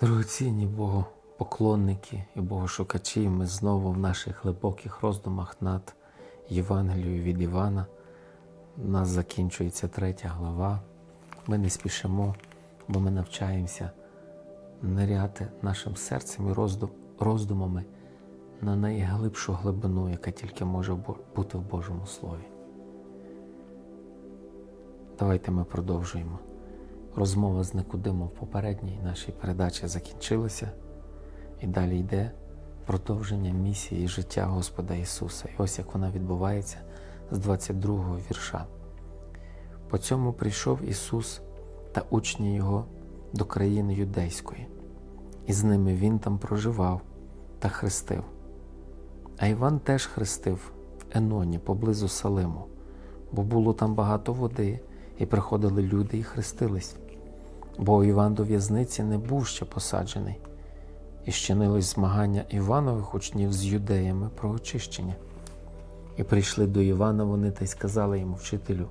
Дорогоцінні Богопоклонники і Богошукачі, ми знову в наших глибоких роздумах над Євангелією від Івана. У нас закінчується третя глава. Ми не спішимо, бо ми навчаємося ниряти нашим серцем і роздум- роздумами на найглибшу глибину, яка тільки може бути в Божому Слові. Давайте ми продовжуємо. Розмова з Никодимом в попередній нашій передачі закінчилася, і далі йде продовження місії життя Господа Ісуса. І ось як вона відбувається з 22 вірша. По цьому прийшов Ісус та учні Його до країни юдейської, і з ними Він там проживав та хрестив. А Іван теж хрестив в Еноні поблизу Салиму, бо було там багато води, і приходили люди і хрестились. Бо Іван до в'язниці не був ще посаджений, і щинилось змагання Іванових учнів з юдеями про очищення. І прийшли до Івана вони та й сказали йому, вчителю,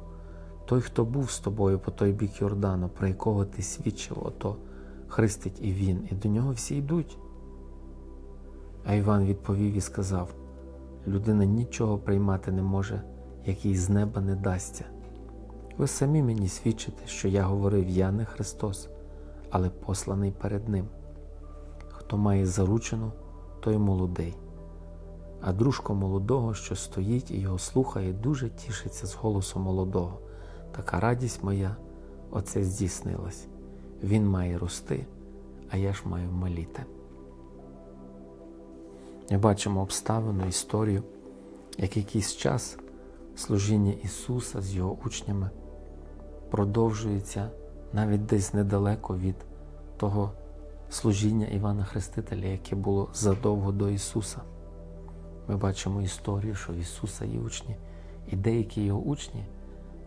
той, хто був з тобою по той бік Йордану, про якого ти свідчив, ото хрестить і він, і до нього всі йдуть. А Іван відповів і сказав: людина нічого приймати не може, як їй з неба не дасться. Ви самі мені свідчите, що я говорив я не Христос, але посланий перед Ним. Хто має заручену, той молодий. А дружко молодого, що стоїть і його слухає, дуже тішиться з голосу молодого. Така радість моя, оце здійснилась. Він має рости, а я ж маю маліти. Ми бачимо обставину, історію, як якийсь час служіння Ісуса з його учнями продовжується навіть десь недалеко від того служіння Івана Хрестителя, яке було задовго до Ісуса. Ми бачимо історію, що в Ісуса є учні, і деякі його учні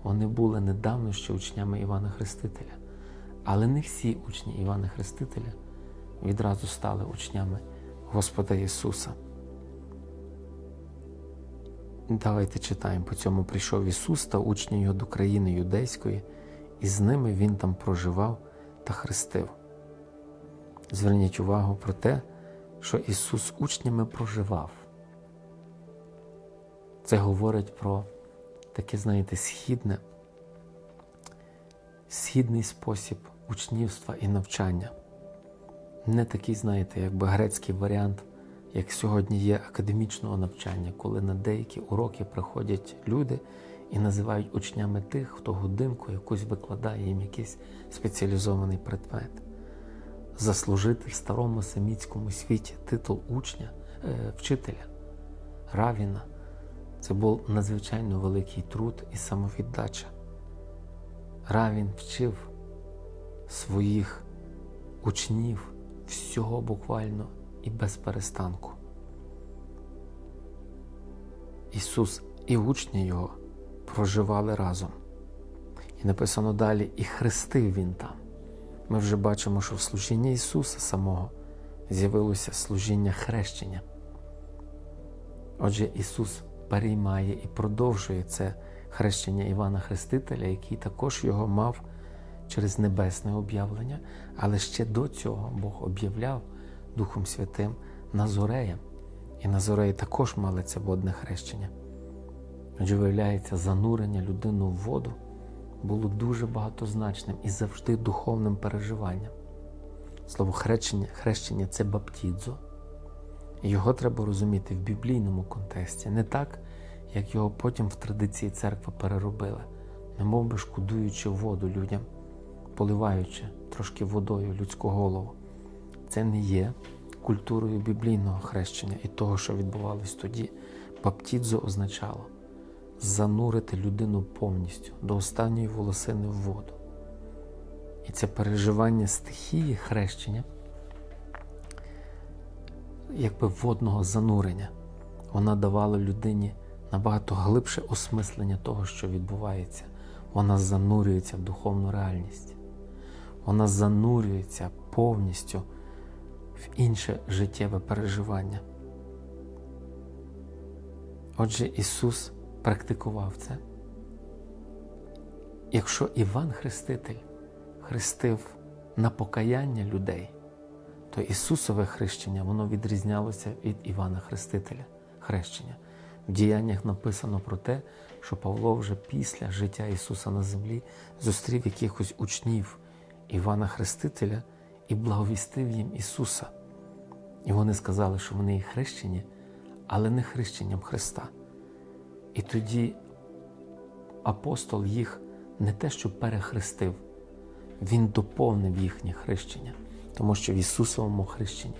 вони були недавно ще учнями Івана Хрестителя. Але не всі учні Івана Хрестителя відразу стали учнями Господа Ісуса. Давайте читаємо. По цьому прийшов Ісус та учні його до країни юдейської, і з ними Він там проживав та хрестив. Зверніть увагу про те, що Ісус учнями проживав. Це говорить про таке, знаєте, східне, східний спосіб учнівства і навчання. Не такий, знаєте, якби грецький варіант, як сьогодні є академічного навчання, коли на деякі уроки приходять люди і називають учнями тих, хто годинку якусь викладає їм якийсь спеціалізований предмет. Заслужити в старому семітському світі титул учня, е, вчителя, равіна це був надзвичайно великий труд і самовіддача. Равін вчив своїх учнів всього буквально і без перестанку. Ісус і учні Його проживали разом. І написано далі, і хрестив Він там. Ми вже бачимо, що в служінні Ісуса самого з'явилося служіння хрещення. Отже, Ісус переймає і продовжує це хрещення Івана Хрестителя, який також його мав через небесне об'явлення, але ще до цього Бог об'являв Духом Святим Назореям. І Назореї також мали це водне хрещення. Отже, виявляється, занурення людини в воду було дуже багатозначним і завжди духовним переживанням. Слово хрещення, хрещення це баптідзо. Його треба розуміти в біблійному контексті, не так, як його потім в традиції церкви переробили, немов би шкодуючи воду людям, поливаючи трошки водою людську голову. Це не є культурою біблійного хрещення і того, що відбувалось тоді. Баптідзо означало занурити людину повністю до останньої волосини в воду. І це переживання стихії хрещення, якби водного занурення, вона давала людині набагато глибше осмислення того, що відбувається. Вона занурюється в духовну реальність. Вона занурюється повністю в інше життєве переживання. Отже, Ісус практикував це. Якщо Іван Хреститель хрестив на покаяння людей, то Ісусове хрещення воно відрізнялося від Івана Хрестителя хрещення. В діяннях написано про те, що Павло вже після життя Ісуса на землі зустрів якихось учнів Івана Хрестителя і благовістив їм Ісуса. І вони сказали, що вони і хрещені, але не хрещенням Христа. І тоді апостол їх не те, що перехрестив, він доповнив їхнє хрещення, тому що в Ісусовому хрещенні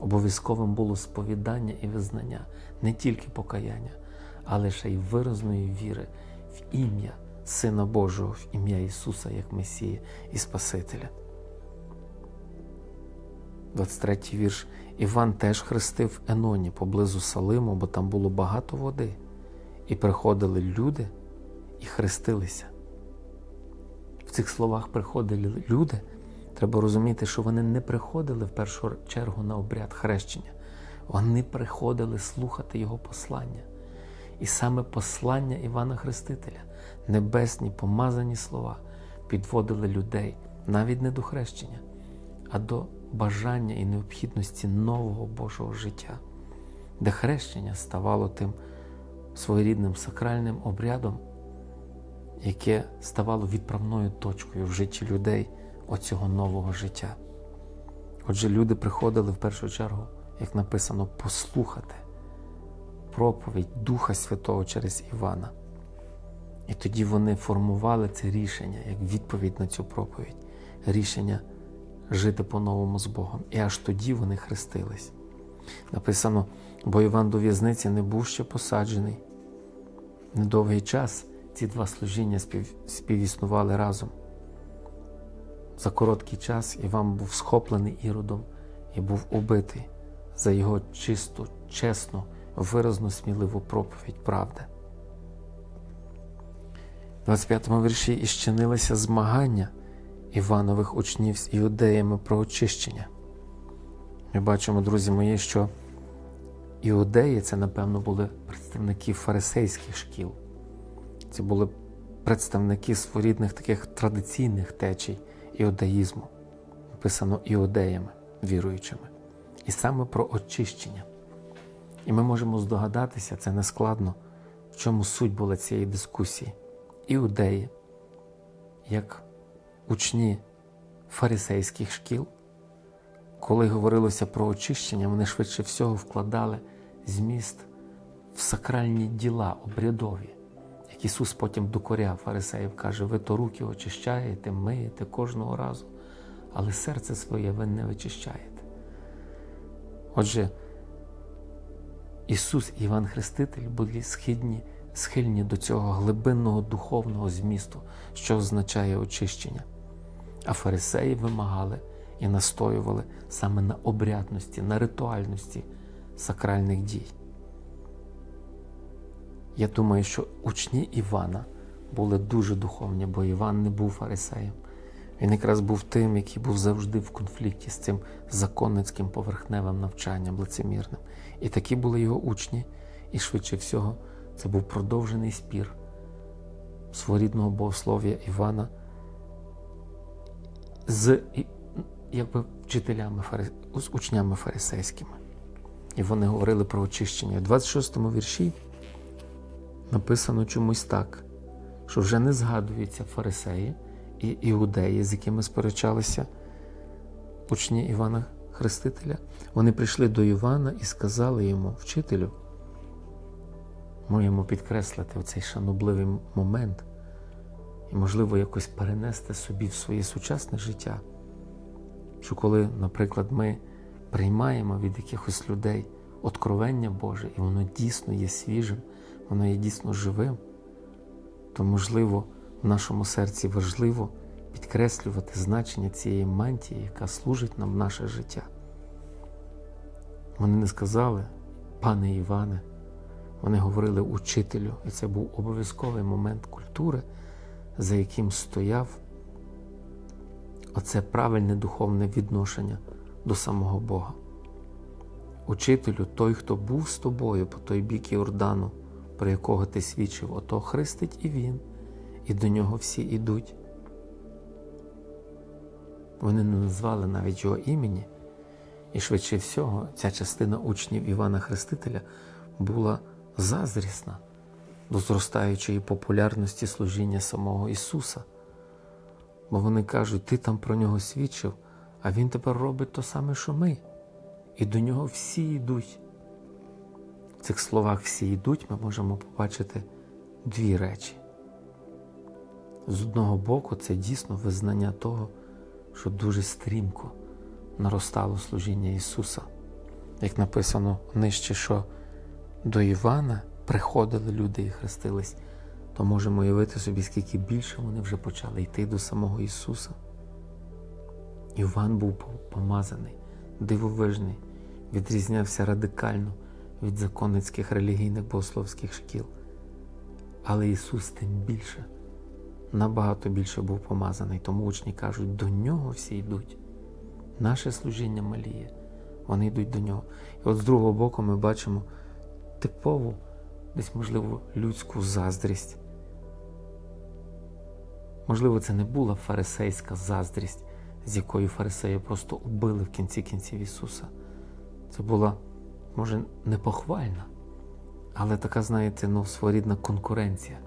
обов'язковим було сповідання і визнання, не тільки покаяння, але ще й виразної віри в ім'я Сина Божого, в ім'я Ісуса як Месія і Спасителя. 23 вірш. Іван теж хрестив Еноні поблизу Салиму, бо там було багато води. І приходили люди і хрестилися. В цих словах приходили люди. Треба розуміти, що вони не приходили в першу чергу на обряд хрещення. Вони приходили слухати Його послання. І саме послання Івана Хрестителя, небесні помазані слова, підводили людей навіть не до хрещення, а до бажання і необхідності нового Божого життя, де хрещення ставало тим своєрідним сакральним обрядом, яке ставало відправною точкою в житті людей оцього нового життя. Отже, люди приходили в першу чергу, як написано, послухати проповідь Духа Святого через Івана. І тоді вони формували це рішення як відповідь на цю проповідь, рішення жити по-новому з Богом. І аж тоді вони хрестились. Написано, бо Іван до в'язниці не був ще посаджений. Недовгий час ці два служіння спів... співіснували разом. За короткий час Іван був схоплений іродом і був убитий за його чисту, чесну, виразну, сміливу проповідь правди. В 25 вірші і щинилися змагання Іванових учнів з іудеями про очищення. Ми бачимо, друзі мої, що іудеї це, напевно, були представники фарисейських шкіл. Це були представники своєрідних таких традиційних течій іудаїзму, написано іудеями, віруючими, і саме про очищення. І ми можемо здогадатися, це не складно, в чому суть була цієї дискусії. Іудеї, як учні фарисейських шкіл, коли говорилося про очищення, вони швидше всього вкладали зміст в сакральні діла, обрядові, як Ісус потім докоряв фарисеїв, каже, ви то руки очищаєте, миєте кожного разу, але серце своє ви не вичищаєте. Отже, Ісус і Іван Хреститель були схильні, схильні до цього глибинного духовного змісту, що означає очищення. А фарисеї вимагали і настоювали саме на обрядності, на ритуальності сакральних дій. Я думаю, що учні Івана були дуже духовні, бо Іван не був фарисеєм. Він якраз був тим, який був завжди в конфлікті з цим законницьким поверхневим навчанням лицемірним. І такі були його учні, і швидше всього, це був продовжений спір своєрідного богослов'я Івана з якби, вчителями, з учнями фарисейськими. І вони говорили про очищення. У 26 му вірші написано чомусь так, що вже не згадуються фарисеї і іудеї, з якими сперечалися учні Івана Хрестителя. Вони прийшли до Івана і сказали йому, вчителю, можемо підкреслити цей шанобливий момент і, можливо, якось перенести собі в своє сучасне життя. Що коли, наприклад, ми приймаємо від якихось людей откровення Боже, і воно дійсно є свіжим, воно є дійсно живим, то, можливо, в нашому серці важливо підкреслювати значення цієї мантії, яка служить нам в наше життя. Вони не сказали, пане Іване, вони говорили учителю, і це був обов'язковий момент культури, за яким стояв оце правильне духовне відношення до самого Бога. Учителю, той, хто був з тобою по той бік Йордану, про якого ти свідчив, ото хрестить і він, і до нього всі ідуть. Вони не назвали навіть його імені, І швидше всього, ця частина учнів Івана Хрестителя була заздрісна до зростаючої популярності служіння самого Ісуса. Бо вони кажуть, ти там про нього свідчив, а Він тепер робить то саме, що ми. І до нього всі йдуть. В цих словах всі йдуть, ми можемо побачити дві речі. З одного боку, це дійсно визнання того, що дуже стрімко наростало служіння Ісуса. Як написано нижче, що до Івана приходили люди і хрестились, то можемо уявити собі, скільки більше вони вже почали йти до самого Ісуса. Іван був помазаний, дивовижний, відрізнявся радикально від законницьких релігійних богословських шкіл. Але Ісус тим більше, набагато більше був помазаний, тому учні кажуть, до нього всі йдуть. Наше служіння маліє, вони йдуть до нього. І от з другого боку ми бачимо типову, десь, можливо, людську заздрість. Можливо, це не була фарисейська заздрість, з якою фарисеї просто убили в кінці кінців Ісуса. Це була, може, непохвальна, але така, знаєте, ну, своєрідна конкуренція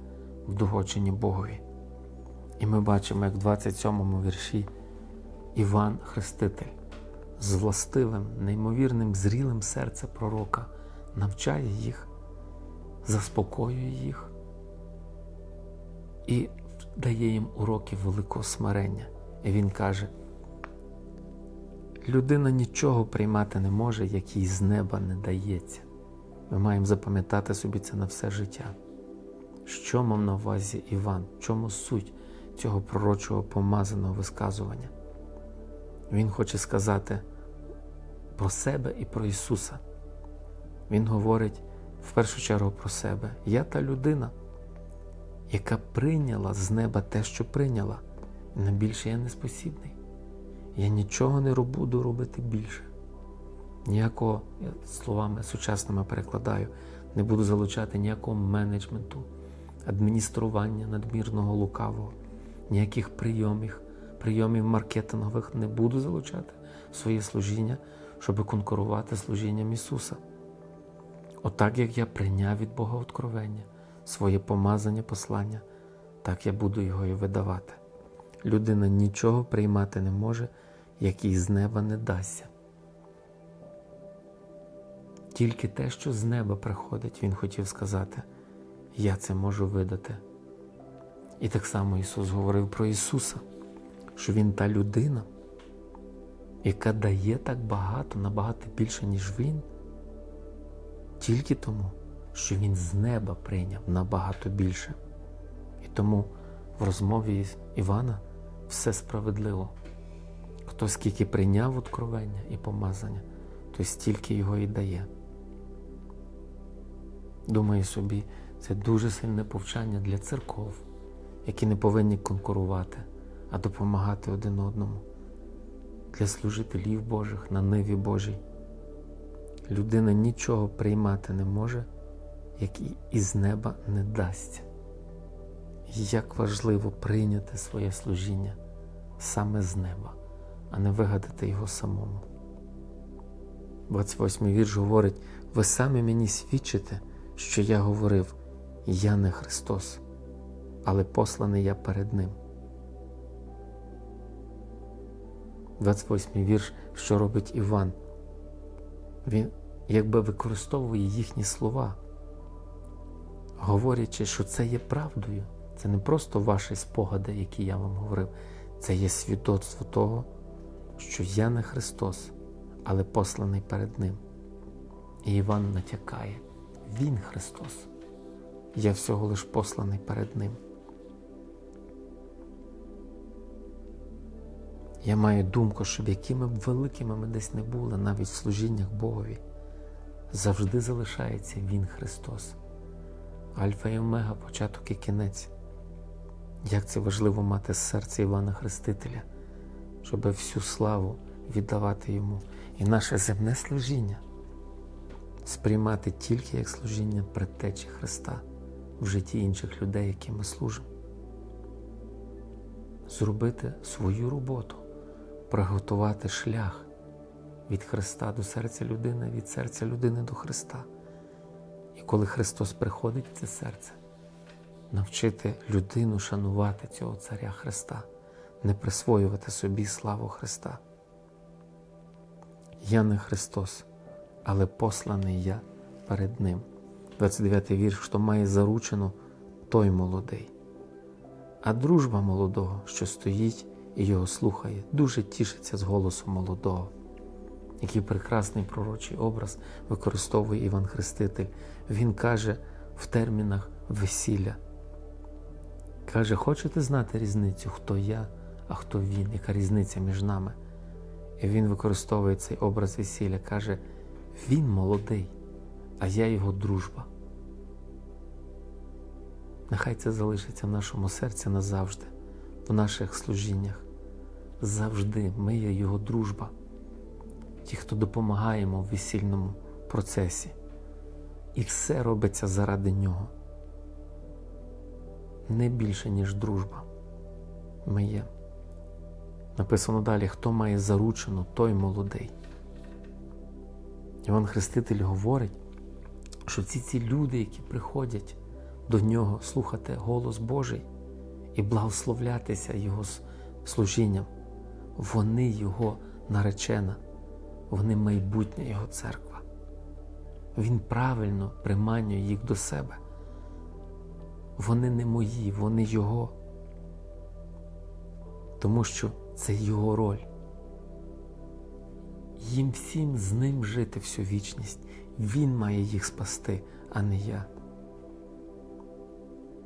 в догодженні Богові. І ми бачимо, як в 27-му вірші Іван Хреститель з властивим, неймовірним, зрілим серця пророка навчає їх, заспокоює їх і дає їм уроки великого смирення. І він каже: людина нічого приймати не може, як їй з неба не дається. Ми маємо запам'ятати собі це на все життя. Що мав на увазі Іван? Чому суть цього пророчого помазаного висказування? Він хоче сказати про себе і про Ісуса. Він говорить в першу чергу про себе. Я та людина, яка прийняла з неба те, що прийняла, на більше я не спосібний. Я нічого не буду робити більше. Ніякого, я словами сучасними перекладаю, не буду залучати ніякого менеджменту, адміністрування надмірного лукавого, ніяких прийомів, прийомів маркетингових не буду залучати в своє служіння, щоб конкурувати служінням Ісуса. Отак, як я прийняв від Бога откровення, своє помазання послання, так я буду його і видавати. Людина нічого приймати не може, як їй з неба не дасться. Тільки те, що з неба приходить, Він хотів сказати, я це можу видати. І так само Ісус говорив про Ісуса, що Він та людина, яка дає так багато, набагато більше, ніж Він, тільки тому, що Він з неба прийняв набагато більше. І тому в розмові Івана все справедливо. Хто скільки прийняв откровення і помазання, то стільки його і дає. Думаю собі, це дуже сильне повчання для церков, які не повинні конкурувати, а допомагати один одному, для служителів Божих на ниві Божій. Людина нічого приймати не може, як і із неба не дасть. Як важливо прийняти своє служіння саме з неба, а не вигадати його самому. 28 вірш говорить: ви самі мені свідчите, що я говорив, я не Христос, але посланий я перед Ним. 28 вірш, що робить Іван. Він якби використовує їхні слова, говорячи, що це є правдою. Це не просто ваші спогади, які я вам говорив, це є свідоцтво того, що я не Христос, але посланий перед Ним. І Іван натякає, Він Христос. Я всього лиш посланий перед Ним. Я маю думку, щоб якими б великими ми десь не були, навіть в служіннях Богові, завжди залишається Він Христос. Альфа і Омега, початок і кінець. Як це важливо мати серце Івана Хрестителя, щоб всю славу віддавати йому і наше земне служіння сприймати тільки як служіння предтечі Христа в житті інших людей, яким ми служимо. Зробити свою роботу, приготувати шлях від Христа до серця людини, від серця людини до Христа. Коли Христос приходить в це серце, навчити людину шанувати цього Царя Христа, не присвоювати собі славу Христа. Я не Христос, але посланий я перед Ним. 29 вірш, хто має заручену, той молодий. А дружба молодого, що стоїть і його слухає, дуже тішиться з голосу молодого. Який прекрасний пророчий образ використовує Іван Хреститель. Він каже в термінах весілля. Каже, хочете знати різницю, хто я, а хто він, яка різниця між нами? І він використовує цей образ весілля, каже, він молодий, а я його дружба. Нехай це залишиться в нашому серці назавжди, в наших служіннях. Завжди ми є його дружба, ті, хто допомагаємо в весільному процесі. І все робиться заради нього. Не більше, ніж дружба. Ми є. Написано далі, хто має заручену, той молодий. Іван Хреститель говорить, що ці ці люди, які приходять до нього слухати голос Божий і благословлятися Його служінням, вони Його наречена, вони майбутня Його церква. Він правильно приманює їх до себе. Вони не мої, вони Його. Тому що це Його роль. Їм всім з ним жити всю вічність. Він має їх спасти, а не я.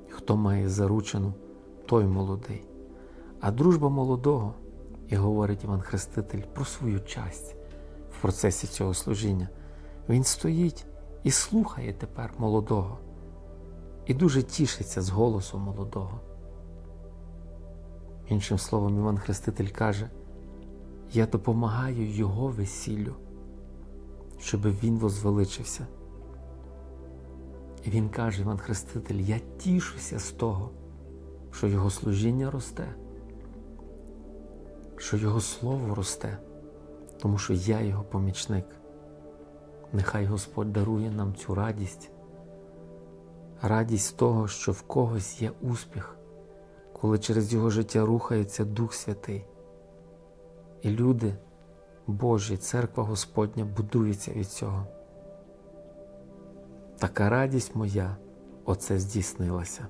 Хто має заручену, той молодий. А дружба молодого, і говорить Іван Хреститель про свою часть процесі цього служіння. Він стоїть і слухає тепер молодого, і дуже тішиться з голосу молодого. Іншим словом, Іван Хреститель каже: Я допомагаю його весіллю, щоб він возвеличився. І він каже, Іван Хреститель, я тішуся з того, що його служіння росте, що його слово росте, тому що я його помічник. Нехай Господь дарує нам цю радість, радість того, що в когось є успіх, коли через його життя рухається Дух Святий. І люди Божі, церква Господня будується від цього. Така радість моя, оце здійснилася.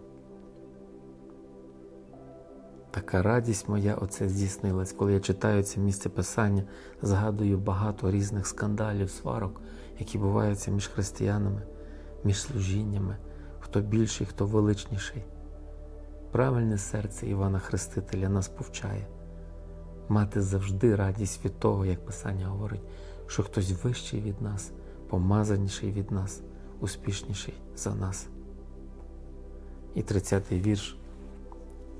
Така радість моя, оце здійснилась. Коли я читаю це місце писання, згадую багато різних скандалів, сварок, які буваються між християнами, між служіннями, хто більший, хто величніший. Правильне серце Івана Хрестителя нас повчає мати завжди радість від того, як Писання говорить, що хтось вищий від нас, помазаніший від нас, успішніший за нас. І 30-й вірш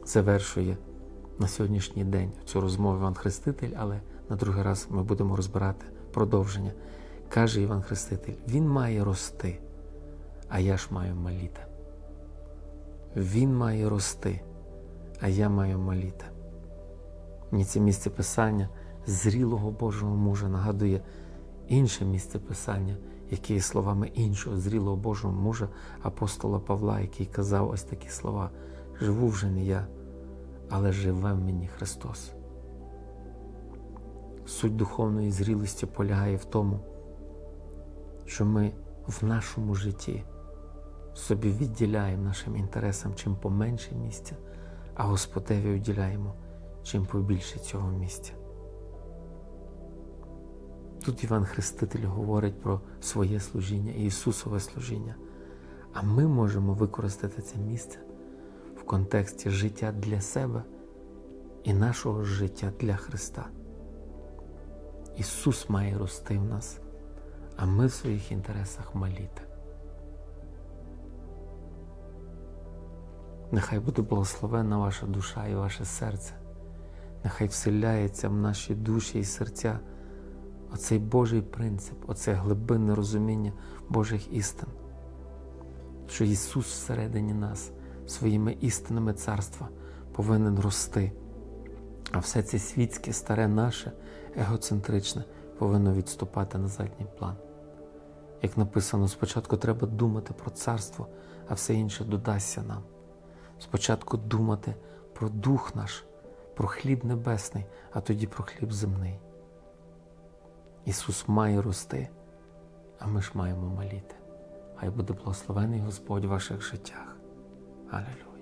завершує на сьогоднішній день цю розмову Іван Хреститель, але на другий раз ми будемо розбирати продовження. Каже Іван Хреститель: Він має рости, а я ж маю маліти. Він має рости, а я маю маліти. Мені це місце писання зрілого Божого мужа нагадує інше місце писання, яке є словами іншого зрілого Божого мужа, апостола Павла, який казав ось такі слова: Живу вже не я, але живе в мені Христос. Суть духовної зрілості полягає в тому, що ми в нашому житті собі відділяємо нашим інтересам чим поменше місця, а Господеві уділяємо чим побільше цього місця. Тут Іван Хреститель говорить про своє служіння і Ісусове служіння, а ми можемо використати це місце в контексті життя для себе і нашого життя для Христа. Ісус має рости в нас, а ми в своїх інтересах маліти. Нехай буде благословенна ваша душа і ваше серце. Нехай вселяється в наші душі і серця оцей Божий принцип, оце глибинне розуміння Божих істин, що Ісус всередині нас своїми істинами царства повинен рости, а все це світське, старе наше, егоцентричне повинно відступати на задній план. Як написано, спочатку треба думати про царство, а все інше додасться нам. Спочатку думати про дух наш, про хліб небесний, а тоді про хліб земний. Ісус має рости, а ми ж маємо маліти. Хай буде благословений Господь в ваших життях. Halleluja.